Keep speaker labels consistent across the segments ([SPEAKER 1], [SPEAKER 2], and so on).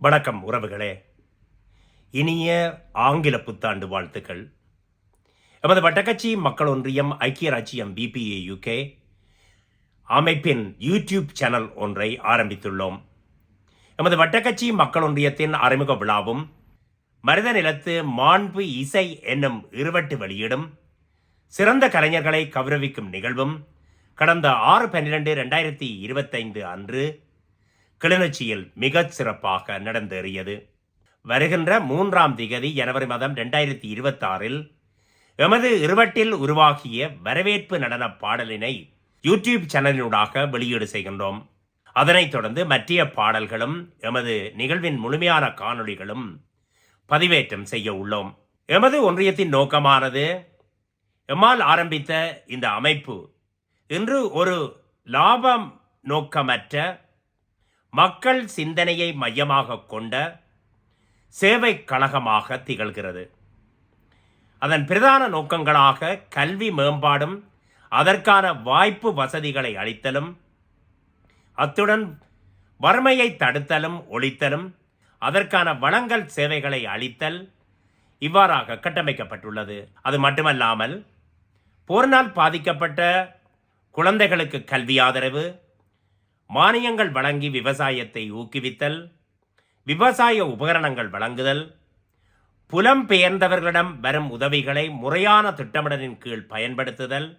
[SPEAKER 1] வணக்கம் உறவுகளே. இனிய ஆங்கில புத்தாண்டு வாழ்த்துக்கள். எமது வட்டக்கட்சி மக்கள் ஒன்றியம் ஐக்கிய ராஜ்யம் பிபிஏ யுகே அமைப்பின் யூடியூப் சேனல் ஒன்றை ஆரம்பித்துள்ளோம். எமது வட்டக்கட்சி மக்கள் ஒன்றியத்தின் அறிமுக விழாவும் மருத நிலத்து மாண்பு இசை என்னும் இருவட்டு வெளியீடும் சிறந்த கலைஞர்களை கௌரவிக்கும் நிகழ்வும் கடந்த ஆறு பன்னிரெண்டு ரெண்டாயிரத்தி இருபத்தைந்து அன்று கிளிநொச்சியில் மிகச் சிறப்பாக நடந்தேறியது. வருகின்ற மூன்றாம் திகதி ஜனவரி மாதம் ரெண்டாயிரத்தி இருபத்தாறில் எமது இருவட்டில் உருவாகிய வரவேற்பு நடன பாடலினை யூடியூப் சேனலினூடாக வெளியீடு செய்கின்றோம். அதனைத் தொடர்ந்து மற்றிய பாடல்களும் எமது நிகழ்வின் முழுமையான காணொளிகளும் பதிவேற்றம் செய்ய உள்ளோம். எமது ஒன்றியத்தின் நோக்கமானது எம்மால் ஆரம்பித்த இந்த அமைப்பு இன்று ஒரு லாபம் நோக்கமற்ற மக்கள் சிந்தனையை மையமாக கொண்ட சேவை கழகமாக திகழ்கிறது. அதன் பிரதான நோக்கங்களாக கல்வி மேம்பாடும் அதற்கான வாய்ப்பு வசதிகளை அளித்தலும் அத்துடன் வறுமையை தடுத்தலும் ஒழித்தலும் அதற்கான வளங்கள் சேவைகளை அளித்தல் இவ்வாறாக கட்டமைக்கப்பட்டுள்ளது. அது மட்டுமல்லாமல் போரினால் பாதிக்கப்பட்ட குழந்தைகளுக்கு கல்வி ஆதரவு மானியங்கள் வழங்கி விவசாயத்தை ஊக்குவித்தல் விவசாய உபகரணங்கள் வழங்குதல் புலம்பெயர்ந்தவர்களிடம் வரும் உதவிகளை முறையான திட்டமிடலின் கீழ் பயன்படுத்துதல்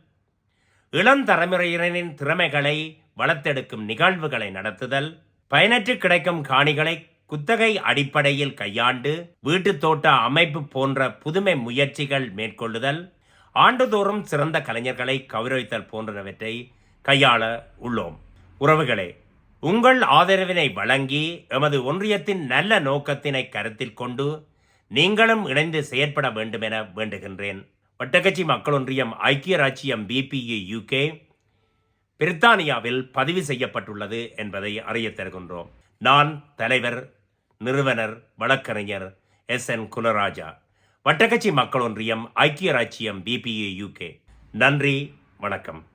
[SPEAKER 1] இளந்தலைமுறையினரின் திறமைகளை வளர்த்தெடுக்கும் நிகழ்வுகளை நடத்துதல் பயனற்று கிடைக்கும் காணிகளை குத்தகை அடிப்படையில் கையாண்டு வீட்டுத் தோட்ட அமைப்பு போன்ற புதுமை முயற்சிகள் மேற்கொள்ளுதல் ஆண்டுதோறும் சிறந்த கலைஞர்களை கௌரவித்தல் போன்றவற்றை கையாள உள்ளோம். உறவுகளே உங்கள் ஆதரவினை வழங்கி எமது ஒன்றியத்தின் நல்ல நோக்கத்தினை கருத்தில் கொண்டு நீங்களும் இணைந்து செயற்பட வேண்டும் என வேண்டுகின்றேன். வட்டக்கட்சி மக்கள் ஒன்றியம் ஐக்கிய ராச்சியம் பிபிஇ யூகே பிரித்தானியாவில் பதிவு செய்யப்பட்டுள்ளது என்பதை அறிய தருகின்றோம். நான் தலைவர் நிறுவனர் வழக்கறிஞர் எஸ் என் குலராஜா வட்டக்கட்சி மக்கள் ஒன்றியம் ஐக்கிய ராச்சியம் பிபிஏ யூகே நன்றி வணக்கம்.